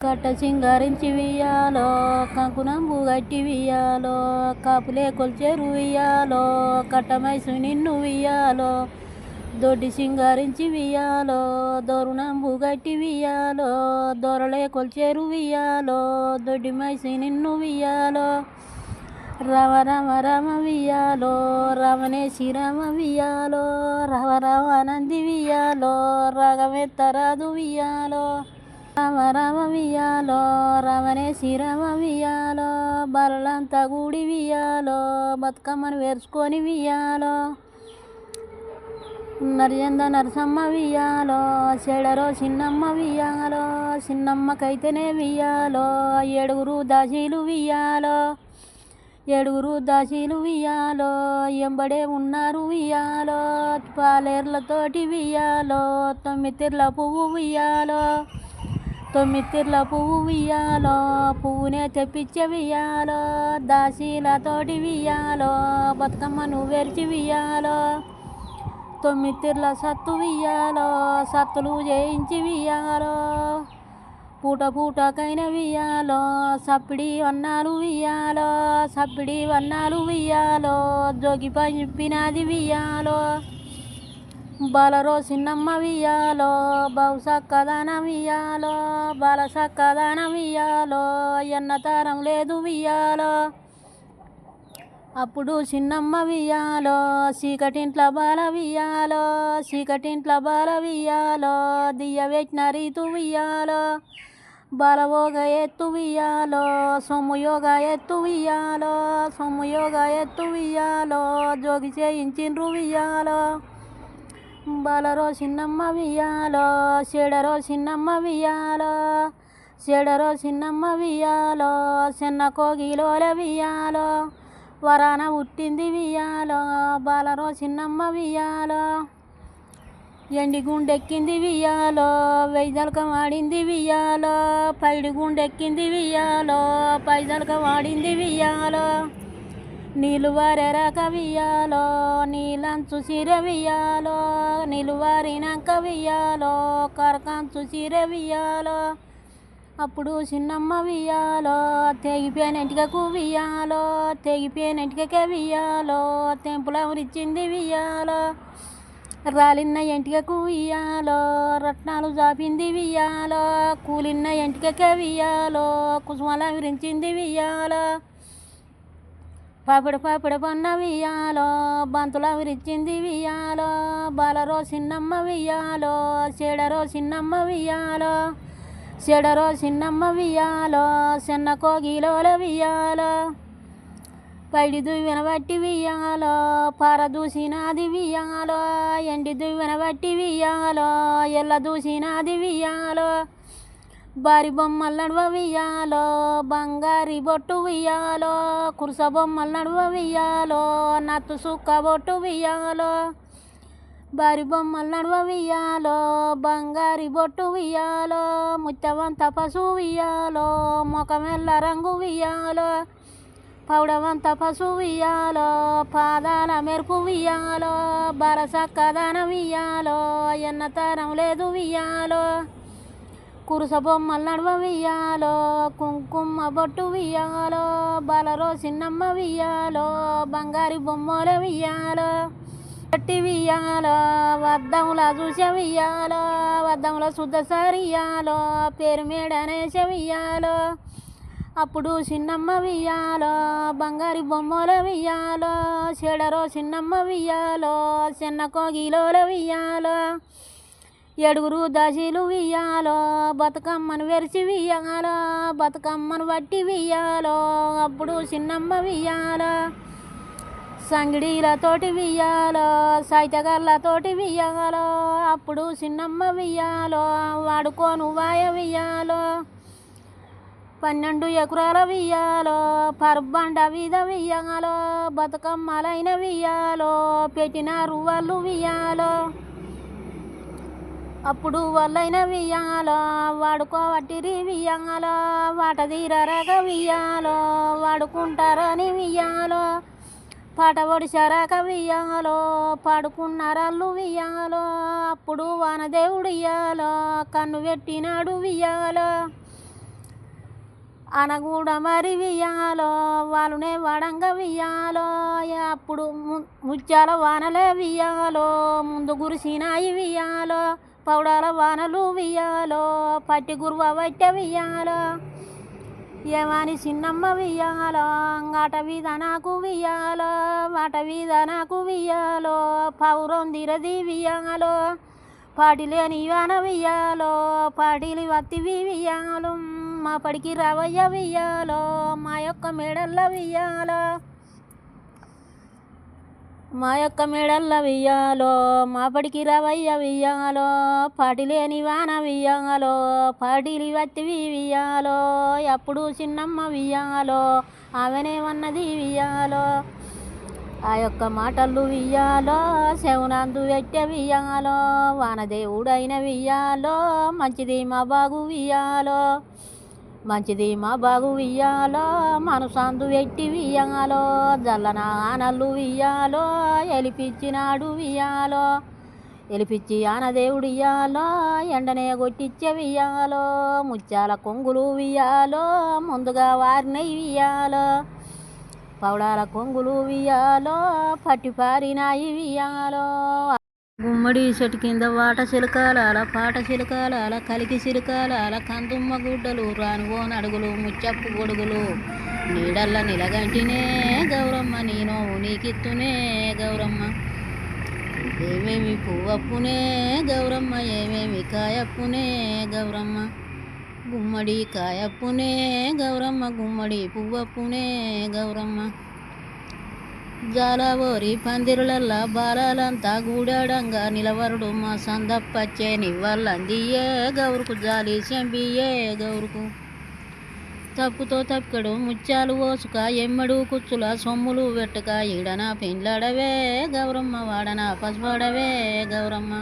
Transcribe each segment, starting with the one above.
కట్ట సింగారించి వియ్యాలో కంకునంబు గట్టి వియ్యాలో కాపులే కొల్చేరు వియ్యాలో కట్టమైసు నిన్ను వియ్యాలో దొడ్డి సింగారించి వియ్యాలో దొరునంబు గట్టి వియ్యాలో దొరలే కొల్చేరు వియ్యాలో దొడ్డి మైసి నిన్ను వియ్యాలో రవ రమ రమ వియ్యాలో రమణే శ్రీరామ వియ్యాలో రవ రవ నంది వియ్యాలో రగమెత్తరాదు వియ్యాలో. రామ రామ వియాలో రమణే శ్రీరామ వియాలో బలంతా గుడి వియ్యాలో బతుకమ్మను వేర్చుకొని వియ్యాలో నరిజంద నరసమ్మ వియ్యాలో చెడరో చిన్నమ్మ వియ్యాలో చిన్నమ్మకైతేనే వియ్యాలో ఏడుగురు దాసీలు వియ్యాలో ఏడుగురు దాసీలు వియ్యాలో ఎంబడే ఉన్నారు వియ్యాలో పాలేర్లతోటి వియ్యాలో తొమ్మిదిర్ల పువ్వు వియ్యాలో తొమ్మిదిర్ల పువ్వు వియ్యాలో పువ్వునే తెప్పించే వియ్యాలో దాసీలతోటి వియ్యాలో బతుకమ్మను వెరిచి వియ్యాలో. తొమ్మిదిర్ల సత్తు వియ్యాలో సత్తులు చేయించి వియ్యాలో. పూట పూటకైన వియ్యాలో సప్పిడి వన్నాలు వియ్యాలో సప్పిడి వన్నాలు వియ్యాలో జోగి పంపినది వియ్యాలో. బలరో చిన్నమ్మ వియ్యాలో బహుసక్కదనమియ్యాలో సక్కదాన బల సక్కదాన వియ్యాలో ఎన్నతరం లేదు వియ్యాలో అప్పుడు చిన్నమ్మ వియ్యాలో చీకటింట్ల బాల వియ్యాలో చీకటింట్ల బాల వియ్యాలో దియ్య పెట్టిన రీతు వియ్యాలో బలవోగ ఎత్తు వియ్యాలో సొమ్ముయోగ ఎత్తు వియ్యాలో సొమ్ముయోగ ఎత్తు వియ్యాలో జోగి చేయించిండ్రు వియ్యాలో బలరో చిన్నమ్మ వియ్యాలో చెడరో చిన్నమ్మ వియ్యాలో చెడరో చిన్నమ్మ వియాలో చిన్న కోగిలోల వియ్యాలో వరాన పుట్టింది వియ్యాలో బలరో చిన్నమ్మ వియాలో ఎండి గుండెక్కింది వియాలో వైదలకం ఆడింది వియ్యాలో పైడి గుండెక్కింది వియ్యాలో పైదలకం ఆడింది వియ్యాలో. నిలువరెర కవియాలో నీలంచు నీళ్ళంచు చీర కవియాలో కరకంచు సిరవియాలో అప్పుడు చిన్నమ్మ వియ్యాలో తెగిపోయిన కువియాలో తెగిపోయినట్టుగా తెగిపోయిన ఇంటికకే వియ్యాలో తెంపులవరిచ్చింది వియ్యాలో రాలిన్న ఎంటికకు వియ్యాలో రత్నాలు జాపింది వియ్యాలో కూలిన్న ఎంటికకే కవియాలో కుసుమల విరించింది వియ్యాలో పాపిడి పాపిడి పన్న వియ్యాలో బంతుల విరిచింది వియ్యాలో బలరో చిన్నమ్మ వియ్యాలో చెడరో చిన్నమ్మ వియ్యాలో చెడరో చిన్నమ్మ వియ్యాలో చిన్న కోగిలోల వియ్యాలో పైడి దువ్వెన బట్టి వియ్యాలో పార దూసినాది వియ్యాలో ఎండి దువ్వెన బట్టి వియ్యాలో ఎల్ల దూసినాది వియ్యాలో బారి బొమ్మలు నడువ వియ్యాలో బంగారి బొట్టు వియ్యాలో కురుస బొమ్మలు నడువ వియ్యాలో నత్తు సుక్క బొట్టు వియ్యాలో. బారి బొమ్మలు నడువ వియాలో బంగారి బొట్టు వియ్యాలో ముత్తవంత పశువు వియ్యాలో ముఖమెల్ల రంగు వియ్యాలో. పౌడవంత పశు పాదాల మెరుపు వియ్యాలో బరసక్కదన వియ్యాలో ఎన్నతరం లేదు వియ్యాలో. కురుసబొమ్మలు నడువ వియ్యాలో కుంకుమ బొట్టు వియ్యాలో బలరో చిన్నమ్మ వియ్యాలో బంగారి బొమ్మల వియ్యాలో పట్టి వియ్యాలో వద్దముల చూసే వియ్యాలో వద్దముల శుద్ధ సరియాలో పేరు మేడనేస వియ్యాలో. అప్పుడు చిన్నమ్మ వియ్యాలో బంగారి బొమ్మల వియ్యాలో చెడరో చిన్నమ్మ వియ్యాలో చిన్న కోగిలోల వియ్యాలో. ఏడుగురు దశలు వియ్యాలో బతుకమ్మను వెరిచి వియ్యాలో బతుకమ్మను వట్టి వియ్యాలో అప్పుడు చిన్నమ్మ వియ్యాలో. సంగిడీలతోటి వియ్యాలో సైతగర్లతోటి వియ్యాలో అప్పుడు చిన్నమ్మ వియ్యాలో వాడుకోను వాయ వియ్యాలో. పన్నెండు ఎకరాల వియ్యాలో పర్బండ విధ వియ్యాలో బతుకమ్మలైన వియ్యాలో పెట్టిన రువ్వలు వియ్యాలో. అప్పుడు వాళ్ళైన వియ్యాలో వాడుకోవట్టిరి వియ్యాలో వాట తీరరాక వియ్యాలో వాడుకుంటారని వియ్యాలో. పాట ఒడిశారాక వియ్యాలో పాడుకున్నారల్లు వియ్యాలో. అప్పుడు వానదేవుడు ఇయ్యాలో కన్ను పెట్టినాడు వియ్యాలో. అనగూడ మరి వియ్యాలో వాళ్ళునే వడంగా వియ్యాలో. అప్పుడు ము- ముత్యాల వానలే వియ్యాలో ముందు గురిసినాయి వియ్యాలో. పౌడాల వానలు వియ్యాలో పట్టి గురువ వట్టె వియ్యాలో ఏమని చిన్నమ్మ వియ్యాలో అంగాట వీధ నాకు వియ్యాలో వాట వీధ నాకు వియ్యాలో పౌరం దిరది వియ్యాలో పాటిలేని వాన వియ్యాలో పాటిలి వత్తివి వియ్యాలు మా పడికి రవయ్య వియ్యాలో మా యొక్క మెడల్ల వియ్యాలో. మా యొక్క మెడల్ల వియ్యాలో మా పడికి రవయ్య వియ్యాలో పాటిలేని వాన వియ్యాలో పాటిలి వత్తివి వియ్యాలో ఎప్పుడు చిన్నమ్మ వియ్యాలో ఆమెనేమన్నది వియ్యాలో. ఆ యొక్క మాటలు వియ్యాలో శవనందు వెట్టె వియ్యాలో వానదేవుడైన వియ్యాలో మంచిది మా బాగు వియ్యాలో. మంచిది మా బాగు వియ్యాలో మనసందు ఎట్టి వియ్యాలో జల్లన ఆనల్లు వియ్యాలో ఎలిపిచ్చినాడు వియ్యాలో. ఎలిపిచ్చి ఆనదేవుడు ఇయ్యాలో ఎండనే కొట్టిచ్చే వియ్యాలో ముత్యాల కొంగులు వియ్యాలో ముందుగా వారినై వియ్యాలో. పౌడాల కొంగులు వియ్యాలో పట్టిపారినాయి వియ్యాలో. గుమ్మడి చెట్టు కింద వాట చిలకాలాల పాట చిలకాలాల కలికి చిలకాలాల కందుమ్మ గుడ్డలు రానుగోని అడుగులు ముచ్చప్పు గొడుగులు. నీడల్ల నిలగంటినే గౌరమ్మ నేను నీకిత్తునే గౌరమ్మ. ఏమేమి పువ్వప్పునే గౌరమ్మ ఏమేమి కాయప్పునే గౌరమ్మ. గుమ్మడి కాయప్పునే గౌరమ్మ గుమ్మడి పువ్వప్పునే గౌరమ్మ. జాలవోరి పందిరులల్లా బాలాలంతా గూడాడంగా నిలవరుడు మా సందప్పచ్చే నివ్వల్లందియే గౌరుకు జాలి చెంబియే గౌరుకు? తప్పుతో తప్పికడు ముత్యాలు ఓసుక ఎమ్మడు కుచ్చుల సొమ్ములు వెట్టుక ఈడన పెండ్లాడవే గౌరమ్మ వాడన పసువాడవే గౌరమ్మ.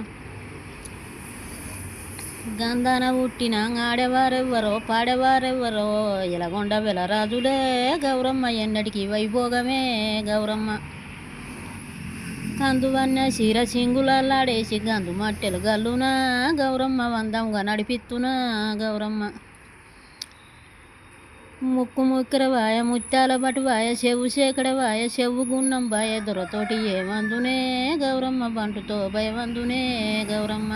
గంధన పుట్టిన ఆడేవారెవ్వరో పాడేవారెవ్వరో ఇలగొండ వెలరాజులే గౌరమ్మ ఎన్నటికి వైభోగమే గౌరమ్మ. కందువన్న శిర సింగులల్లాడేసి గందు మట్టెలు గల్లునా గౌరమ్మ వందంగా నడిపిత్తునా గౌరమ్మ. ముక్కు ముక్కర వాయ ముత్యాల బటు వాయ చెవు శేఖడ వాయ చెవు గున్నం బాయ దొరతోటి ఏమందునే గౌరమ్మ బంటుతో భయవందునే గౌరమ్మ.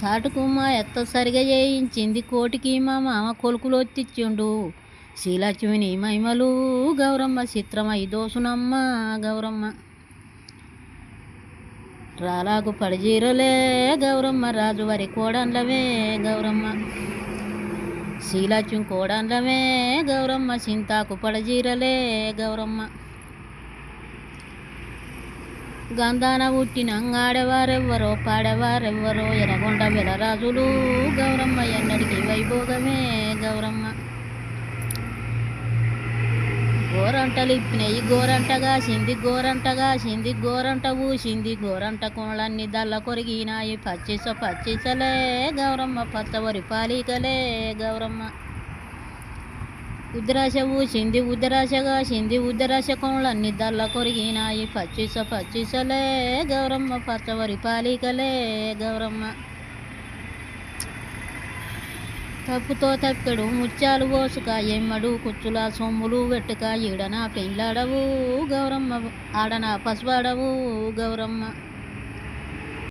సాటుకు మా ఎత్త సరిగా చేయించింది కోటికి మా మామ కొలుకులు ఒత్తిచ్చిండు శ్రీలక్ష్మిని మహిమలు గౌరమ్మ చిత్రమై దోసునమ్మ గౌరమ్మ. రాలాకు పడజీరలే గౌరమ్మ రాజువారి కోడండ్లవే గౌరమ్మ. శ్రీలక్ష్మి కోడండ్లమే గౌరమ్మ చింతాకు పడజీరలే గౌరమ్మ. గంధాన పుట్టిన ఆడవారెవ్వరో పాడేవారెవ్వరో ఎనగొండ వెలరాజులు గౌరమ్మ ఎన్నడికి వైభోగమే గౌరమ్మ. గోరంటలు ఇప్పినాయి గోరంట కాసింది గోరంట కాసింది గోరంట ఊసింది గోరంట కోణలన్నీ దల్ల కొరిగినాయి. పచ్చిస పచ్చిసలే గౌరమ్మ పచ్చవరి పాలికలే గౌరమ్మ. ఉద్రాశవు చింది ఉద్దరాశ చింది ఉద్దరాశ కోళ్ళన్ని దల్ల కొరిగినాయి. పచ్చిస పచ్చిసలే గౌరమ్మ పచ్చవరి పాలికలే గౌరమ్మ. తప్పుతో తప్పెడు ముత్యాలు పోసుక ఎమ్మడు కుచ్చుల సొమ్ములు వెట్టుక ఈడన పెండ్లాడవు గౌరమ్మ ఆడన పసువాడవు గౌరమ్మ.